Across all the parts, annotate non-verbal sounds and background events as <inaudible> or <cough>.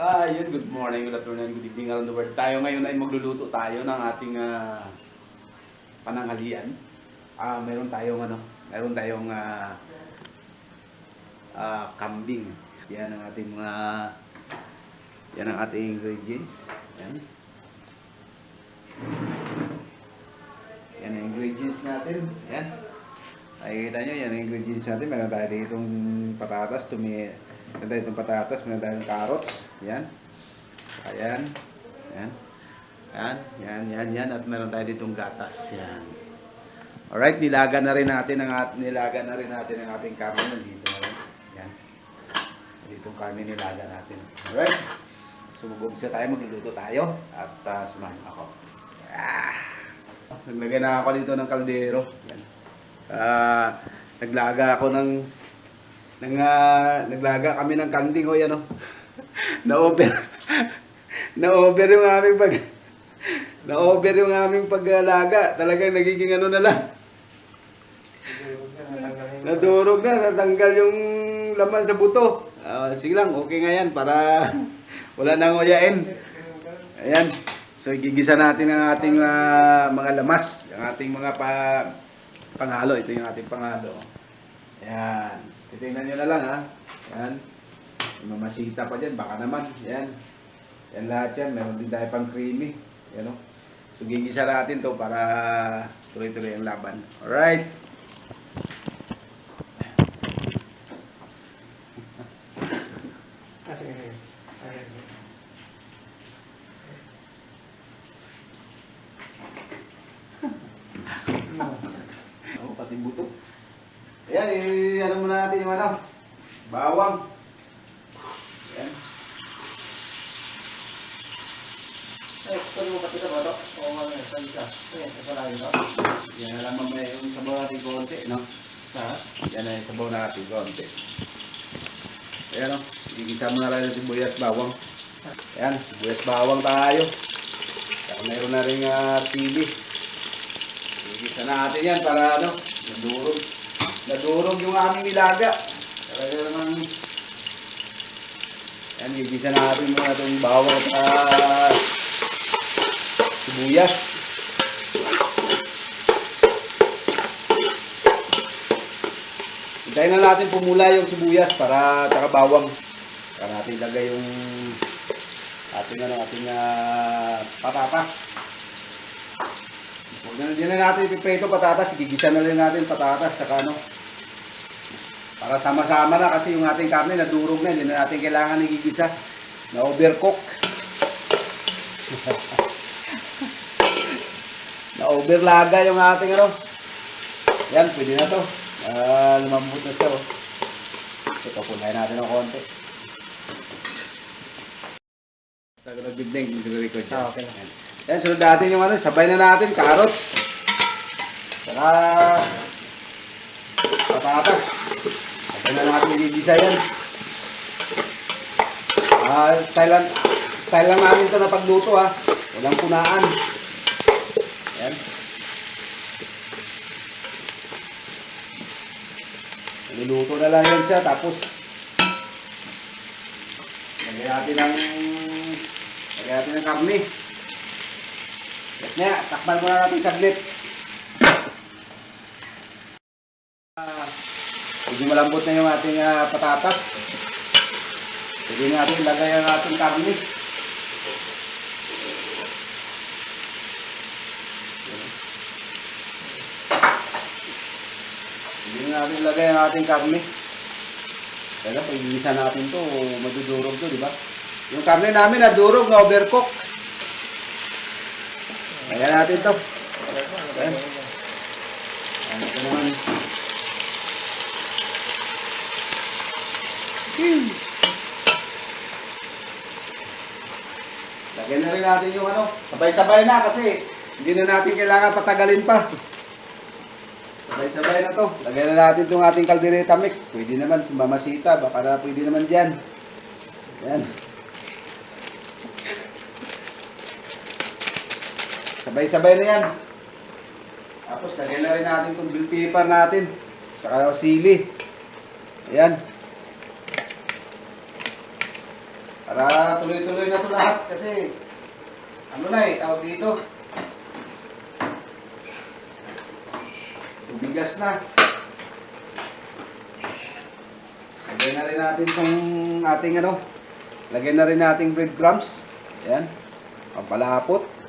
Ah, yun. Good morning, good afternoon, good evening around the world. Tayo ngayon ay magluluto tayo ng ating ah, pananghalian. Ah, meron tayong ano, meron tayong ah, ah, kambing. Yan ang ating mga yan ang ating ingredients. Yan. Yan ang ingredients natin. Yan. Nakikita nyo, yan ang ingredients natin. Meron tayo ditong patatas, tumi meron tayo itong patatas, meron tayong carrots. Yan. Ayan. Yan. Yan, yan, yan, yan. At meron tayo ditong gatas. Yan. Alright, nilaga na rin natin ang at nilaga na rin natin ang ating karne nandito na rin. Yan. Ditong karne nilaga natin. Alright. So mag-umpisa tayo, magluluto tayo. At uh, sumahin ako. Ah! Naglagay na ako dito ng kaldero. Yan. Ah, naglaga ako ng ng ah, naglaga kami ng kanding o yan o. <laughs> Na-over. <laughs> Na-over yung aming pag <laughs> Na-over yung aming paglalaga. Talagang nagiging ano na lang. Nadurog na, natanggal yung laman sa buto. Ah, sige lang, okay nga yan para wala nang nguyain. Ayan. So, gigisa natin ang ating ah, mga lamas, ang ating mga pa, panghalo. Ito yung ating panghalo. Ayan. Titingnan nyo na lang ha. Ayan. May mamasita pa dyan, baka naman. Ayan. Yan lahat yan. Meron din tayo pang creamy. Ayan o. So, gigisa natin to para tuloy-tuloy ang laban. Alright. Ako, pati buto. Ayan, eh, ano muna natin yung ano, bawang. Ayan. Eh, pwede mo pati ka ba ito? Oo nga nga, saan ka? Eh, ito lang ito. Yan na lang mamaya yung sabaw natin konti, no? Ha? Yan na yung sabaw natin konti. Ayan, o. Igisa mo na lang yung sibuyas bawang. Ayan, sibuyas bawang tayo. Saka mayroon na rin uh, chili. Igisa natin yan para ano, nadurog. Nadurog yung aming nilaga. Talaga naman, yan, igisa natin muna itong bawang at sibuyas. Hintayin na natin pumula yung sibuyas para tsaka bawang. Para natin ilagay yung ating ano, ating ah, patatas. Huwag na din na natin ipipreto patatas, igigisa na rin natin patatas tsaka ano. Para sama-sama na kasi yung ating karne nadurog na, hindi na natin kailangan igigisa. Na overcook. <laughs> na overlaga yung ating ano. Yan, pwede na to. Ah, lumambot na siya. Oh. Ito, punayin natin ng konti. Sa nagbibling, hindi ko record siya. Ah, okay lang. Yan, sunod natin yung ano, sabay na natin, carrots. Saka, patatas. Sabay na natin igigisa yan. Ah, style lang, style lang namin ito na pagluto ha. Walang punaan. Yan. Niluluto na lang yan siya, tapos lagyan natin ng lagyan natin ng karne. Nga, takpan muna natin saglit. Ah, medyo malambot na yung ating ah, patatas. Pwede natin lagay ang ating karne. Na natin ilagay ang ating karne. Kaya pag natin to, madudurog to, di ba? Yung karne namin nadurog, na overcook. Kaya natin to. Ayan. Ayan naman. Lagyan na rin natin yung ano, sabay-sabay na kasi hindi na natin kailangan patagalin pa. Sabay-sabay na to. Lagyan na natin itong ating kaldereta mix. Pwede naman si Mamasita. Baka na pwede naman dyan. Yan. Sabay-sabay na yan. Tapos lagyan na rin natin itong bill paper natin. Tsaka sili. Ayan. Para tuloy-tuloy na to lahat kasi ano na eh, tawag dito. Tubigas na. Lagyan na rin natin tong ating ano, lagyan na rin natin breadcrumbs. Ayan. Pampalapot.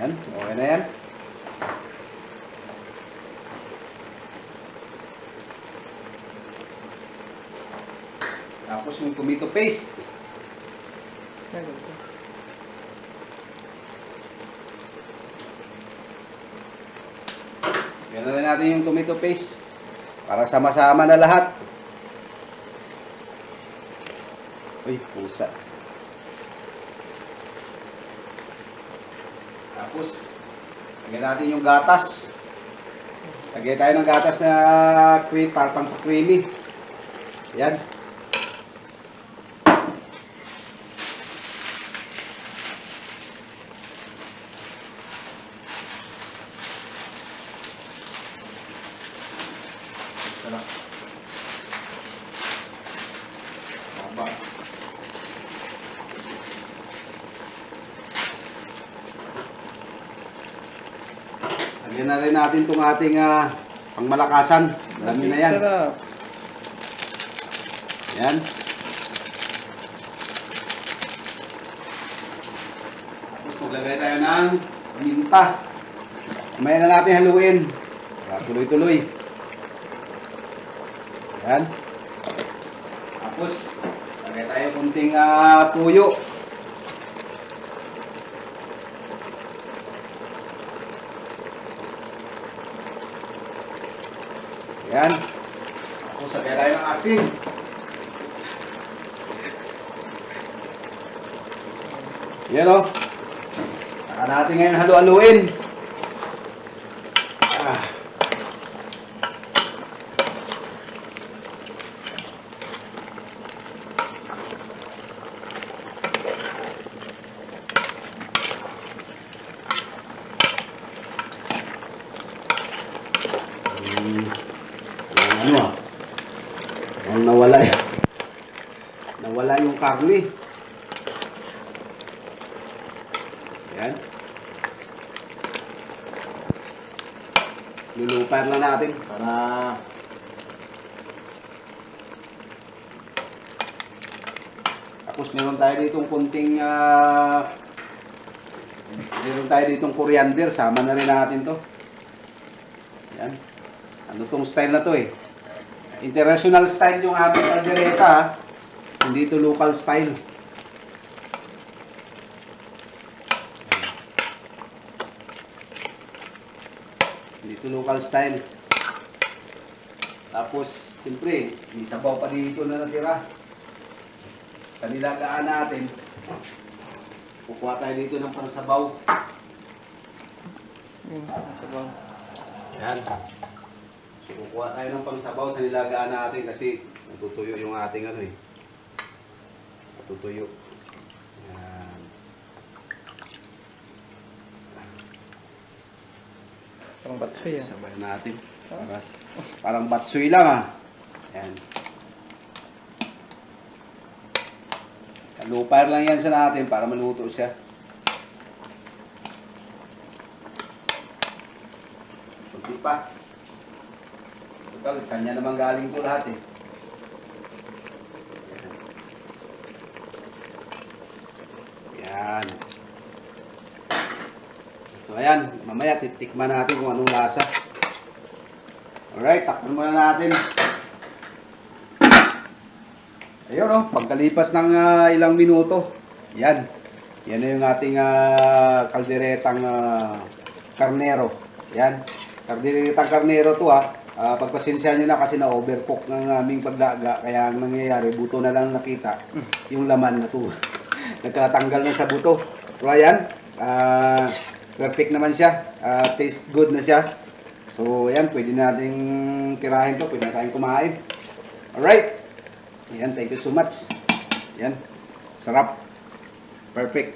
Ayan, okay na yan. Tapos yung tomato paste. Yan na natin yung tomato paste. Para sama-sama na lahat. Uy, pusa. Tapos, lagyan natin yung gatas. Lagyan tayo ng gatas na cream, para pang creamy. Yan. Lagyan na rin natin itong ating ah, pangmalakasan. Alam na yan. Sarap. Yan. Tapos maglagay tayo ng minta. Mamaya na natin haluin. Tuloy-tuloy. Yan. Tapos, lagay tayo kunting ah, tuyo. Yan. Tapos, lagay tayo ng asin. Yan o. Saka natin ngayon halu-haluin. Ah. Ano ah? Nawala eh. Nawala yung karne. Yan. Lulupar lang natin para Tapos meron tayo ditong kunting ah, meron tayo ditong coriander, sama na rin natin 'to. Yan. Ano tong style na 'to eh? International style yung aming caldereta, ha? hindi to local style. Dito local style. Tapos, siyempre, may sabaw pa dito na natira. Sa nilagaan natin, kukuha tayo dito ng pangsabaw. Hmm, sabaw. Yan. Kukuha tayo ng pangsabaw sa nilagaan natin kasi natutuyo yung ating ano eh. Natutuyo. Yan. Parang batsoy ah. Sabay natin. Para, parang batsoy lang ah. Yan. Lupar lang yan sa natin para maluto siya. Kunti pa. Total, kanya naman galing ko lahat eh. Yan. So ayan, mamaya titikman natin kung anong lasa. Alright, takpan muna natin. Ayun oh, pagkalipas ng ah, ilang minuto, yan. Yan na yung ating ah, kalderetang ah, karnero. Yan. Kalderetang karnero to ah. Ah, pagpasensya nyo na kasi na-overcook ng aming paglaga. Kaya ang nangyayari, buto na lang nakita. Yung laman na to. <laughs> Nagkatanggal na sa buto. So ayan, ah, perfect naman siya. Ah, taste good na siya. So ayan, pwede nating tirahin to. Pwede na tayong kumain. Alright. Ayan, thank you so much. Yan. Sarap. Perfect.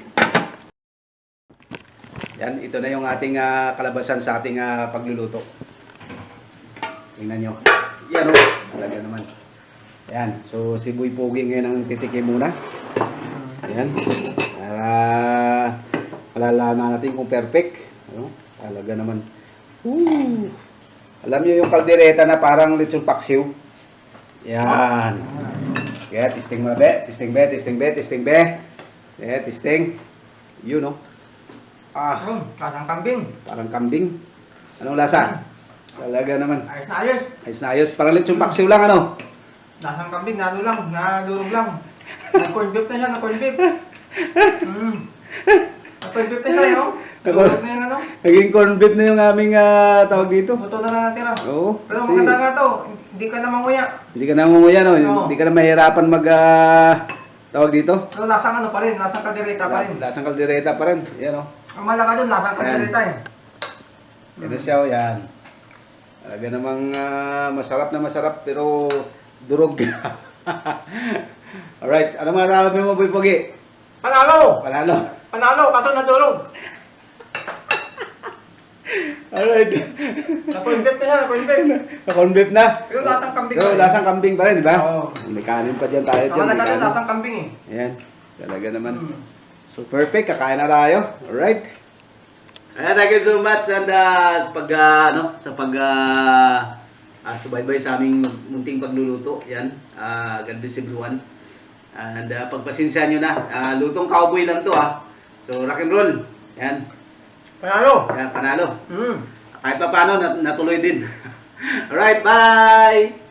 Yan, ito na yung ating ah, kalabasan sa ating ah, pagluluto. Tingnan nyo. Yan o. Talaga naman. Yan. So, si Boy Pogi ngayon ang titikim muna. Ayan. Para malalaman natin kung perfect. Ano? Talaga naman. Woo! Alam niyo yung kaldereta na parang lechon paksiw? Yan. Kaya, testing mo na be. Testing be, testing be, testing be. Kaya, testing. Yun, no? Ah, Ayun, kasang kambing. parang kambing. Anong lasa? Talaga naman. Ayos na ayos. Ayos na ayos. Parang lechon paksiw lang, ano? Nasang kambing, nalo lang, nadurog lang. Nag-corn beef na siya, nag-corn beef. Mm. Nag-corn beef na siya, no? Durog na yung ano. Naging corned beef na yung aming ah, tawag dito. Buto na lang natira. Oo. Pero kasi maganda nga to, hindi ka na manguya. Hindi ka na mamaya, no? Oo. Hindi ka na mahirapan mag, ah, tawag dito. Pero lasang ano pa rin, lasang kadireta pa rin. Lasang kaldereta pa rin. Yan, oh. Ang malaga doon, lasang kadireta eh. Yan siya, oh, yan. Talaga namang ah, masarap na masarap, pero durog. <laughs> Alright, ano mga tawag mo, Boy Pogi? Panalo! Panalo. Panalo, kaso nadurog. Alright. Nag-corn beef na siya. Na-corned beef na. Pero lasang kambing Pero lasang kambing pa rin, di ba? Oo. May kanin pa dyan tayo doon, kanin. lasang kambing eh. Ayan. Talaga naman. Mm. So perfect, kakain na tayo. Alright. Ayan, thank you so much and uh, sa pag uh, ano, sa pag uh, uh, subaybay sa aming munting pagluluto. Yan. Uh, God bless everyone. And uh, pagpasensya nyo na. Uh, lutong cowboy lang to ah. So rock and roll. Yan. Panalo! Yan, panalo. Mm. Kahit pa paano, nat- natuloy din. <laughs> Alright, bye!